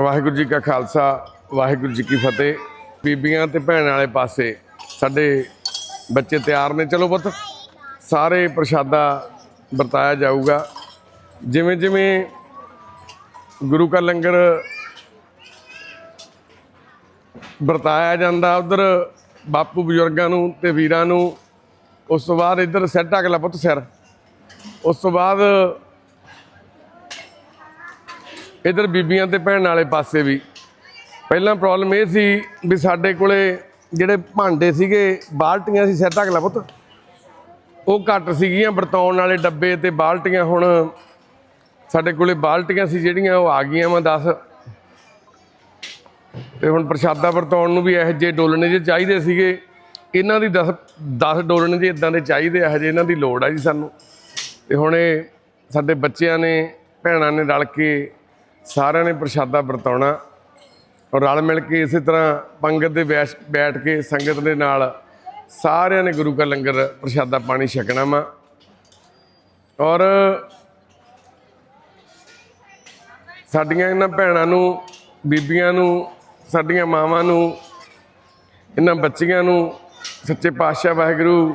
ਵਾਹਿਗੁਰੂ ਜੀ ਕਾ ਖਾਲਸਾ, ਵਾਹਿਗੁਰੂ ਜੀ ਕੀ ਫਤਿਹ। ਬੀਬੀਆਂ ਤੇ ਭੈਣ ਵਾਲੇ ਪਾਸੇ ਸਾਡੇ ਬੱਚੇ ਤਿਆਰ ਨੇ। ਚਲੋ ਪੁੱਤ, ਸਾਰੇ ਪ੍ਰਸ਼ਾਦਾ ਵਰਤਾਇਆ ਜਾਊਗਾ। ਜਿਵੇਂ ਜਿਵੇਂ ਗੁਰੂ ਕਾ ਲੰਗਰ ਵਰਤਾਇਆ ਜਾਂਦਾ, ਉਧਰ ਬਾਪੂ ਬਜ਼ੁਰਗਾਂ ਨੂੰ ਤੇ ਵੀਰਾਂ ਨੂੰ, ਉਸ ਤੋਂ ਬਾਅਦ ਇੱਧਰ ਸੈੱਟ ਅਗਲਾ ਪੁੱਤ ਸਿਰ। ਉਸ ਤੋਂ ਬਾਅਦ ਇਧਰ ਬੀਬੀਆਂ ਤੇ ਭੈਣਾਂ ਵਾਲੇ ਪਾਸੇ ਵੀ। ਪਹਿਲਾਂ ਪ੍ਰੋਬਲਮ ਇਹ ਸੀ ਵੀ ਸਾਡੇ ਕੋਲੇ ਜਿਹੜੇ ਭਾਂਡੇ ਸੀਗੇ, ਬਾਲਟੀਆਂ ਸੀ ਸੈੱਟ ਅਗਲਾ ਪੁੱਤ। ਉਹ ਘੱਟ ਸੀਗੀਆਂ ਵਰਤਾਉਣ ਵਾਲੇ ਡੱਬੇ ਤੇ ਬਾਲਟੀਆਂ। ਹੁਣ ਸਾਡੇ ਕੋਲੇ ਬਾਲਟੀਆਂ ਸੀ ਜਿਹੜੀਆਂ, ਉਹ ਆ ਗਈਆਂ ਵਾ 10 ਤੇ ਹੁਣ ਪ੍ਰਸ਼ਾਦਾ ਵਰਤਾਉਣ ਨੂੰ ਵੀ ਇਹੋ ਜਿਹੇ ਡੋਲਣੇ ਜੇ ਚਾਹੀਦੇ ਸੀਗੇ। ਇਹਨਾਂ ਦੀ 10 10 ਡੋਲਣੇ ਜੇ ਇਦਾਂ ਦੇ ਚਾਹੀਦੇ ਇਹੋ ਜਿਹੇ ਇਹਨਾਂ ਦੀ ਲੋੜ ਆ ਜੀ ਸਾਨੂੰ। ਤੇ ਹੁਣ ਇਹ ਸਾਡੇ ਬੱਚਿਆਂ ਨੇ, ਭੈਣਾਂ ਨੇ ਰਲ ਕੇ ਸਾਰਿਆਂ ਨੇ ਪ੍ਰਸ਼ਾਦਾ ਵਰਤਾਉਣਾ ਔਰ ਰਲ ਮਿਲ ਕੇ ਇਸੇ ਤਰ੍ਹਾਂ ਪੰਗਤ ਦੇ ਬੈਠ ਬੈਠ ਕੇ ਸੰਗਤ ਦੇ ਨਾਲ ਸਾਰਿਆਂ ਨੇ ਗੁਰੂ ਕਾ ਲੰਗਰ ਪ੍ਰਸ਼ਾਦਾ ਪਾਣੀ ਛਕਣਾ ਵਾ। ਔਰ ਸਾਡੀਆਂ ਇਹਨਾਂ ਭੈਣਾਂ ਨੂੰ, ਬੀਬੀਆਂ ਨੂੰ, ਸਾਡੀਆਂ ਮਾਵਾਂ ਨੂੰ, ਇਹਨਾਂ ਬੱਚੀਆਂ ਨੂੰ ਸੱਚੇ ਪਾਤਸ਼ਾਹ ਵਾਹਿਗੁਰੂ,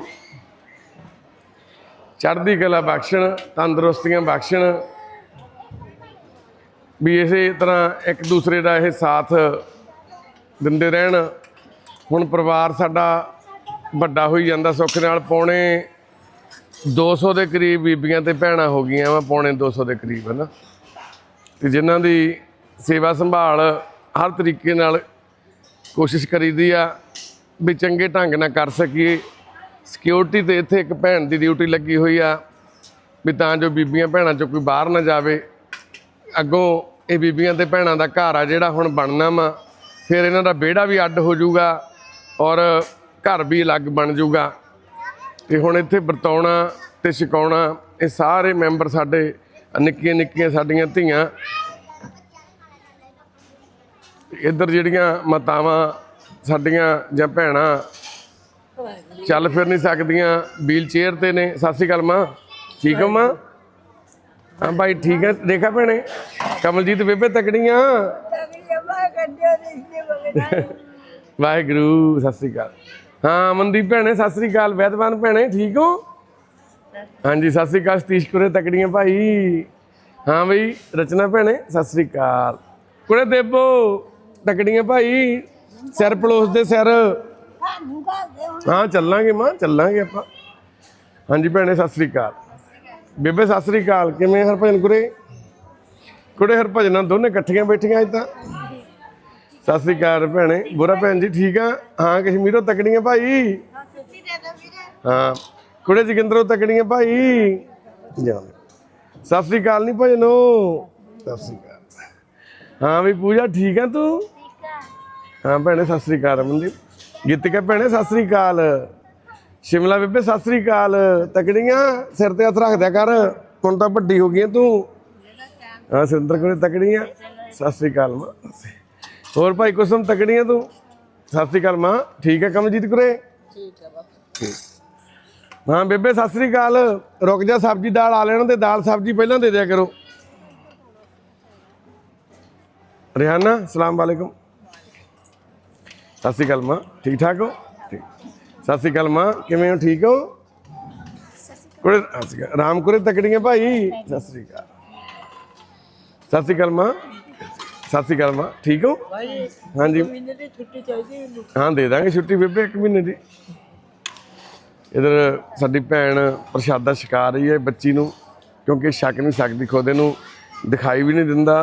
ਚੜ੍ਹਦੀ ਕਲਾ ਬਖਸ਼ਣ, ਤੰਦਰੁਸਤੀਆਂ ਬਖਸ਼ਣ ਵੀ ਇਸੇ ਤਰ੍ਹਾਂ ਇੱਕ ਦੂਸਰੇ ਦਾ ਇਹ ਸਾਥ ਦਿੰਦੇ ਰਹਿਣ। ਹੁਣ ਪਰਿਵਾਰ ਸਾਡਾ ਵੱਡਾ ਹੋਈ ਜਾਂਦਾ, ਸੁੱਖ ਨਾਲ ਪੌਣੇ 200 ਦੇ ਕਰੀਬ ਬੀਬੀਆਂ ਤੇ ਭੈਣਾਂ ਹੋ ਗਈਆਂ ਵਾ, ਪੌਣੇ 200 ਦੇ ਕਰੀਬ ਹੈ ਨਾ ਤੇ ਜਿਨ੍ਹਾਂ ਦੀ ਸੇਵਾ ਸੰਭਾਲ ਹਰ ਤਰੀਕੇ ਨਾਲ ਕੋਸ਼ਿਸ਼ ਕਰੀਦੀ ਆ ਵੀ ਚੰਗੇ ਢੰਗ ਨਾਲ ਕਰ ਸਕੀਏ। ਸਿਕਿਉਰਿਟੀ ਤੇ ਇੱਥੇ ਇੱਕ ਭੈਣ ਦੀ ਡਿਊਟੀ ਲੱਗੀ ਹੋਈ ਆ ਵੀ ਤਾਂ ਜੋ ਬੀਬੀਆਂ ਭੈਣਾਂ ਚੋਂ ਕੋਈ ਬਾਹਰ ਨਾ ਜਾਵੇ। ਅੱਗੋਂ ਇਹ ਬੀਬੀਆਂ ਤੇ ਭੈਣਾਂ ਦਾ ਘਰ ਆ ਜਿਹੜਾ ਹੁਣ ਬਣਨਾ ਵਾ। ਫਿਰ ਇਹਨਾਂ ਦਾ ਵਿਹੜਾ ਵੀ ਅੱਡ ਹੋ ਜਾਊਗਾ ਔਰ ਘਰ ਵੀ ਅਲੱਗ ਬਣ ਜਾਊਗਾ। ਤੇ ਹੁਣ ਇੱਥੇ ਵਰਤਾਉਣਾ ਤੇ ਛਕਾਉਣਾ, ਇਹ ਸਾਰੇ ਮੈਂਬਰ ਸਾਡੇ, ਨਿੱਕੀਆਂ ਨਿੱਕੀਆਂ ਸਾਡੀਆਂ ਧੀਆਂ। ਇੱਧਰ ਜਿਹੜੀਆਂ ਮਾਤਾਵਾਂ ਸਾਡੀਆਂ ਜਾਂ ਭੈਣਾਂ, ਚੱਲ ਫਿਰ ਨਹੀਂ ਸਕਦੀਆਂ ਵੀਲ ਚੇਅਰ ਤੇ ਨੇ। ਸਤਿ ਸ਼੍ਰੀ ਅਕਾਲ ਮਾਂ। ਠੀਕ ਹੋ ਮਾਂ? ਹਾਂ ਭਾਈ ਠੀਕ ਹੈ। ਦੇਖਾ ਭੈਣੇ ਕਮਲਜੀਤ ਬੇਬੇ ਤਕੜੀਆਂ। ਵਾਹਿਗੁਰੂ ਸਤਿ ਸ਼੍ਰੀ ਅਕਾਲ। ਹਾਂ ਮਨਦੀਪ ਭੈਣੇ ਸਤਿ ਸ਼੍ਰੀ ਅਕਾਲ। ਵੈਦਵਾਨ ਭੈਣੇ ਠੀਕ ਹੋ? ਹਾਂਜੀ ਸਤਿ ਸ਼੍ਰੀ ਅਕਾਲ। ਸਤੀਸ਼ ਕੁਰੇ ਤਕੜੀਆਂ ਭਾਈ। ਹਾਂ ਬਈ ਰਚਨਾ ਭੈਣੇ ਸਤਿ ਸ਼੍ਰੀ ਅਕਾਲ। ਕੁੜੇ ਦੇਬੋ ਤਕੜੀਆਂ ਭਾਈ ਸਿਰ ਪਲੋਸ ਦੇ ਸਿਰ। ਹਾਂ ਚੱਲਾਂਗੇ ਮਾਂ ਚੱਲਾਂਗੇ ਆਪਾਂ। ਹਾਂਜੀ ਭੈਣੇ ਸਤਿ ਸ਼੍ਰੀ ਅਕਾਲ। ਬੇਬੇ ਸਤਿ ਸ਼੍ਰੀ ਅਕਾਲ। ਕਿਵੇਂ ਹਰਭਜਨ ਕੁਰੇ ਕੁੜੇ ਹਰਭਜਨਾਂ ਦੋਨੇ ਇਕੱਠੀਆਂ ਬੈਠੀਆਂ ਅੱਜ ਤਾਂ। ਸਤਿ ਸ਼੍ਰੀ ਅਕਾਲ ਭੈਣੇ। ਬੁਰਾ ਭੈਣ ਜੀ ਠੀਕ ਆ? ਹਾਂ ਕਸ਼ਮੀਰੋਂ ਤਕੜੀਆਂ ਭਾਈ। ਹਾਂ ਕੁੜੇ ਜਗਿੰਦਰੋਂ ਤਕੜੀਆਂ ਭਾਈ। ਸਤਿ ਸ਼੍ਰੀ ਅਕਾਲ ਨਹੀਂ ਭਜਨੋ। ਸਤਿ ਸ਼੍ਰੀ ਅਕਾਲ। ਹਾਂ ਵੀ ਪੂਜਾ ਠੀਕ ਆ ਤੂੰ? ਹਾਂ ਭੈਣੇ ਸਤਿ ਸ੍ਰੀ ਅਕਾਲ ਰਮਨਦੀਪ। ਗੀਤਿਕਾ ਭੈਣੇ ਸਤਿ ਸ੍ਰੀ ਅਕਾਲ। ਸ਼ਿਮਲਾ ਬੇਬੇ ਸਤਿ ਸ੍ਰੀ ਅਕਾਲ। ਤਕੜੀਆਂ ਸਿਰ ਤੇ ਹੱਥ ਰੱਖ ਦਿਆ ਕਰ। ਹੁਣ ਤਾਂ ਵੱਡੀ ਹੋ ਗਈ ਤੂੰ। ਹਾਂ ਸਿੰਦਰ ਕੋਲੇ ਤਕੜੀਆਂ। ਸਤਿ ਸ੍ਰੀ ਅਕਾਲ ਮਾਂ। ਹੋਰ ਭਾਈ ਕੁਸਮ ਤਕੜੀਆਂ ਤੂੰ? ਸਤਿ ਸ੍ਰੀ ਅਕਾਲ ਮਾਂ। ਠੀਕ ਹੈ ਕਮਲਜੀਤ ਕੁਰੇ ਠੀਕ ਹੈ ਬਾਪੂ ਹਾਂ ਬੇਬੇ ਸਤਿ ਸ੍ਰੀ ਅਕਾਲ। ਰੁਕ ਜਾ ਸਬਜ਼ੀ ਦਾਲ ਆ ਲੈਣ ਤੇ ਦਾਲ ਸਬਜ਼ੀ ਪਹਿਲਾਂ ਦੇ ਦਿਆ ਕਰੋ। ਰਿਹਾਨਾ ਸਲਾਮ ਵਾਲੇਕਮ। ਸਤਿ ਸ਼੍ਰੀ ਅਕਾਲ ਮਾਂ। ਠੀਕ ਠਾਕ ਹੋ? ਸਤਿ ਸ਼੍ਰੀ ਅਕਾਲ ਮਾਂ ਕਿਵੇਂ ਹੋ? ਠੀਕ ਹੋ? ਕੁੜੇ ਸਤਿ ਸ਼੍ਰੀ ਅਕਾਲ। ਰਾਮ ਕੁਰੇ ਤਕੜੀਆਂ ਭਾਈ? ਸਤਿ ਸ਼੍ਰੀ ਅਕਾਲ। ਸਤਿ ਸ਼੍ਰੀ ਅਕਾਲ ਮਾਂ। ਸਤਿ ਸ਼੍ਰੀ ਅਕਾਲ ਮਾਂ। ਠੀਕ ਹੋ? ਹਾਂਜੀ। ਮਹੀਨੇ ਦੀ ਛੁੱਟੀ ਚਾਹੀਦੀ ਹਾਂ ਦੇ ਦਾਂਗੇ ਛੁੱਟੀ ਬੇਬੇ ਇੱਕ ਮਹੀਨੇ ਦੀ। ਇਧਰ ਸਾਡੀ ਭੈਣ ਪ੍ਰਸ਼ਾਦਾ ਛਕਾ ਰਹੀ ਹੈ ਬੱਚੀ ਨੂੰ ਕਿਉਂਕਿ ਛਕ ਨਹੀਂ ਸਕਦੀ ਖੁਦ ਇਹਨੂੰ ਦਿਖਾਈ ਵੀ ਨਹੀਂ ਦਿੰਦਾ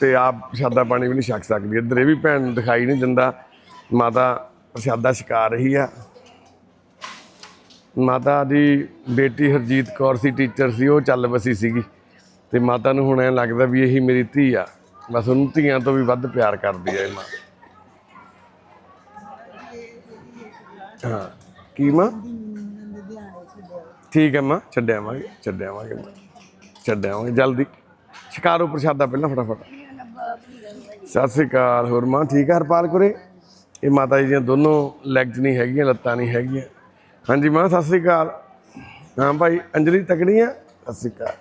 ਤੇ ਆਪ ਪ੍ਰਸ਼ਾਦਾ ਪਾਣੀ ਵੀ ਨਹੀਂ ਛਕ ਸਕਦੀ। ਇੱਧਰ ਇਹ ਵੀ ਭੈਣ ਨੂੰ ਦਿਖਾਈ ਨਹੀਂ ਦਿੰਦਾ। ਮਾਤਾ ਪ੍ਰਸ਼ਾਦਾ ਛਕਾ ਰਹੀ ਆ। ਮਾਤਾ ਦੀ ਬੇਟੀ ਹਰਜੀਤ ਕੌਰ ਸੀ ਟੀਚਰ ਸੀ, ਉਹ ਚੱਲ ਵਸੀ ਸੀਗੀ। ਤੇ ਮਾਤਾ ਨੂੰ ਹੁਣ ਐਂ ਲੱਗਦਾ ਵੀ ਇਹੀ ਮੇਰੀ ਧੀ ਆ। ਬਸ ਉਹਨੂੰ ਧੀਆਂ ਤੋਂ ਵੀ ਵੱਧ ਪਿਆਰ ਕਰਦੀ ਆ ਮਾਂ। ਹਾਂ, ਕੀ ਮਾਂ? ਠੀਕ ਹੈ ਮਾਂ, ਛੱਡ ਆਵਾਂਗੇ ਛੱਡ ਆਵਾਂਗੇ ਮਾਂ। ਛੱਡ ਆਵਾਂਗੇ, ਜਲਦੀ। ਸ਼ਿਕਾਰੋ ਪ੍ਰਸ਼ਾਦਾ ਪਹਿਲਾਂ ਫਟਾਫਟ। ਸਤਿ ਸ੍ਰੀ ਅਕਾਲ, ਹੋਰ ਮਾਂ ਠੀਕ ਹੈ ਹਰਪਾਲ ਕੁਰੇ? ਇਹ ਮਾਤਾ ਜੀ ਦੀਆਂ ਦੋਨੋਂ ਲੈਗਸ ਨਹੀਂ ਹੈਗੀਆਂ, ਲੱਤਾਂ ਨਹੀਂ ਹੈਗੀਆਂ। ਹਾਂਜੀ ਮਾਂ ਸਤਿ ਸ੍ਰੀ ਅਕਾਲ। ਹਾਂ ਭਾਈ ਅੰਜਲੀ ਤਕੜੀਆਂ ਸਤਿ ਸ੍ਰੀ ਅਕਾਲ।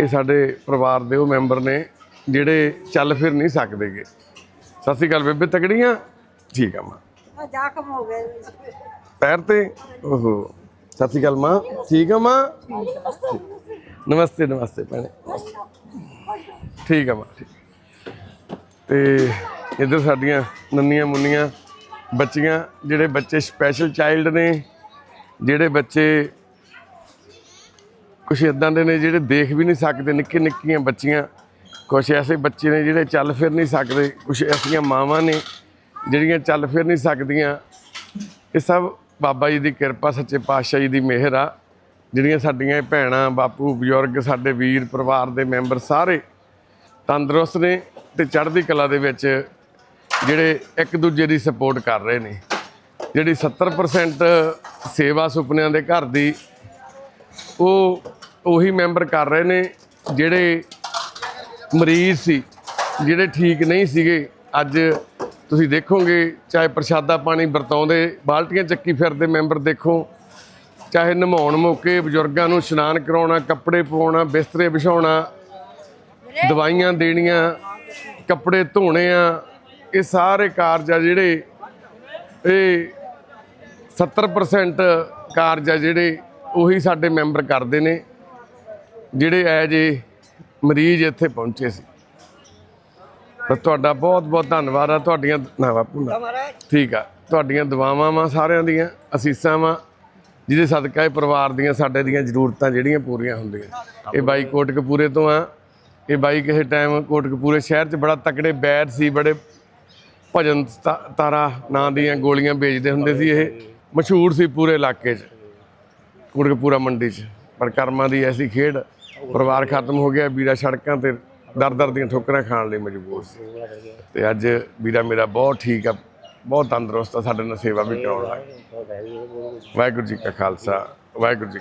ਇਹ ਸਾਡੇ ਪਰਿਵਾਰ ਦੇ ਉਹ ਮੈਂਬਰ ਨੇ ਜਿਹੜੇ ਚੱਲ ਫਿਰ ਨਹੀਂ ਸਕਦੇਗੇ। ਸਤਿ ਸ਼੍ਰੀ ਅਕਾਲ ਬੇਬੇ ਤਕੜੀਆਂ ਠੀਕ ਆ ਮਾਂ। ਜ਼ਖਮ ਹੋ ਗਏ ਪੈਰ ਤੇ? ਓਹੋ। ਸਤਿ ਸ਼੍ਰੀ ਅਕਾਲ ਮਾਂ। ਠੀਕ ਆ ਮਾਂ? ਨਮਸਤੇ ਨਮਸਤੇ ਭੈਣੇ। ਠੀਕ ਆ ਮਾਂ ਤੇ ਇੱਧਰ ਸਾਡੀਆਂ ਨੰਨੀਆਂ ਮੁੰਨੀਆਂ ਬੱਚੀਆਂ, ਜਿਹੜੇ ਬੱਚੇ ਸਪੈਸ਼ਲ ਚਾਈਲਡ ਨੇ, ਜਿਹੜੇ ਬੱਚੇ ਕੁਛ ਇਦਾਂ ਦੇ ਨੇ ਜਿਹੜੇ ਦੇਖ ਵੀ ਨਹੀਂ ਸਕਦੇ ਨਿੱਕੇ ਨਿੱਕੀਆਂ ਬੱਚੀਆਂ। ਕੁਛ ਐਸੇ ਬੱਚੇ ਨੇ ਜਿਹੜੇ ਚੱਲ ਫਿਰ ਨਹੀਂ ਸਕਦੇ, ਕੁਛ ਐਸੀਆਂ ਮਾਵਾਂ ਨੇ ਜਿਹੜੀਆਂ ਚੱਲ ਫਿਰ ਨਹੀਂ ਸਕਦੀਆਂ। ਇਹ ਸਭ ਬਾਬਾ ਜੀ ਦੀ ਕਿਰਪਾ, ਸੱਚੇ ਪਾਤਸ਼ਾਹ ਜੀ ਦੀ ਮਿਹਰ ਆ। ਜਿਹੜੀਆਂ ਸਾਡੀਆਂ ਭੈਣਾਂ, ਬਾਪੂ, ਬਜ਼ੁਰਗ, ਸਾਡੇ ਵੀਰ, ਪਰਿਵਾਰ ਦੇ ਮੈਂਬਰ ਸਾਰੇ ਤੰਦਰੁਸਤ ਨੇ ਤੇ ਚੜ੍ਹਦੀ ਕਲਾ ਦੇ ਵਿੱਚ ਜਿਹੜੇ ਇੱਕ ਦੂਜੇ ਦੀ ਸਪੋਰਟ ਕਰ ਰਹੇ ਨੇ। ਜਿਹੜੀ 70% ਸੇਵਾ ਸੁਪਨਿਆਂ ਦੇ ਘਰ ਦੀ ਉਹ ਉਹੀ ਮੈਂਬਰ ਕਰ ਰਹੇ ਨੇ ਜਿਹੜੇ ਮਰੀਜ਼ ਸੀ ਜਿਹੜੇ ਠੀਕ ਨਹੀਂ ਸੀਗੇ। ਅੱਜ ਤੁਸੀਂ ਦੇਖੋਗੇ ਚਾਹੇ ਪ੍ਰਸ਼ਾਦਾ ਪਾਣੀ ਵਰਤਾਉਂਦੇ ਬਾਲਟੀਆਂ ਚੱਕੀ ਫਿਰਦੇ ਮੈਂਬਰ ਦੇਖੋ ਚਾਹੇ ਨਮਾਉਣ ਮੌਕੇ ਬਜ਼ੁਰਗਾਂ ਨੂੰ ਇਸ਼ਨਾਨ ਕਰਾਉਣਾ ਕੱਪੜੇ ਪਵਾਉਣਾ ਬਿਸਤਰੇ ਵਿਛਾਉਣਾ ਦਵਾਈਆਂ ਦੇਣੀਆਂ ਕੱਪੜੇ ਧੋਣੇ ਆ ਇਹ ਸਾਰੇ ਕਾਰਜ ਆ ਜਿਹੜੇ ਇਹ 70% ਕਾਰਜ ਆ ਜਿਹੜੇ ਉਹੀ ਸਾਡੇ ਮੈਂਬਰ ਕਰਦੇ ਨੇ ਜਿਹੜੇ ਐ ਜੇ ਮਰੀਜ਼ ਇੱਥੇ ਪਹੁੰਚੇ ਸੀ। ਤਾਂ ਤੁਹਾਡਾ ਬਹੁਤ ਬਹੁਤ ਧੰਨਵਾਦ ਆ। ਤੁਹਾਡੀਆਂ ਨਾ ਬਾਪੂ ਨਾ। ਠੀਕ ਆ। ਤੁਹਾਡੀਆਂ ਦੁਆਵਾਂ ਵਾ ਸਾਰਿਆਂ ਦੀਆਂ ਅਸੀਸਾਂ ਵਾ ਜਿਹਦੇ ਸਦਕਾ ਇਹ ਪਰਿਵਾਰ ਦੀਆਂ ਸਾਡੇ ਦੀਆਂ ਜ਼ਰੂਰਤਾਂ ਜਿਹੜੀਆਂ ਪੂਰੀਆਂ ਹੁੰਦੀਆਂ। ਇਹ ਬਾਈ ਕੋਟਕਪੂਰੇ ਤੋਂ ਆ। ਇਹ ਬਾਈ ਕਿਸੇ ਟਾਈਮ ਕੋਟਕਪੂਰੇ ਸ਼ਹਿਰ 'ਚ ਬੜਾ ਤਕੜੇ ਬੈਦ ਸੀ ਬੜੇ ਭਜਨ ਤਾ- ਤਾਰਾ ਨਾਂ ਦੀਆਂ ਗੋਲੀਆਂ ਵੇਚਦੇ ਹੁੰਦੇ ਸੀ ਇਹ। ਮਸ਼ਹੂਰ ਸੀ ਪੂਰੇ ਇਲਾਕੇ 'ਚ। ਕੁੜਕਪੂਰਾ ਮੰਡੀ 'ਚ। ਪਰ ਕਰਮਾਂ ਦੀ ਐਸੀ ਖੇਡ ਪਰਿਵਾਰ ਖਤਮ ਹੋ ਗਿਆ ਵੀਰਾ ਸੜਕਾਂ ਤੇ ਦਰ ਦਰ ਦੀਆਂ ਠੋਕਰਾਂ ਖਾਣ ਲਈ ਮਜਬੂਰ ਸੀ। ਤੇ ਅੱਜ ਵੀਰਾ ਮੇਰਾ ਬਹੁਤ ਠੀਕ ਆ, ਬਹੁਤ ਤੰਦਰੁਸਤ ਆ, ਸਾਡੇ ਨਾਲ ਸੇਵਾ ਵੀ ਕਰਾਉਣ ਲੱਗ ਵਾਹਿਗੁਰੂ ਜੀ ਕਾ ਖਾਲਸਾ, ਵਾਹਿਗੁਰੂ ਜੀ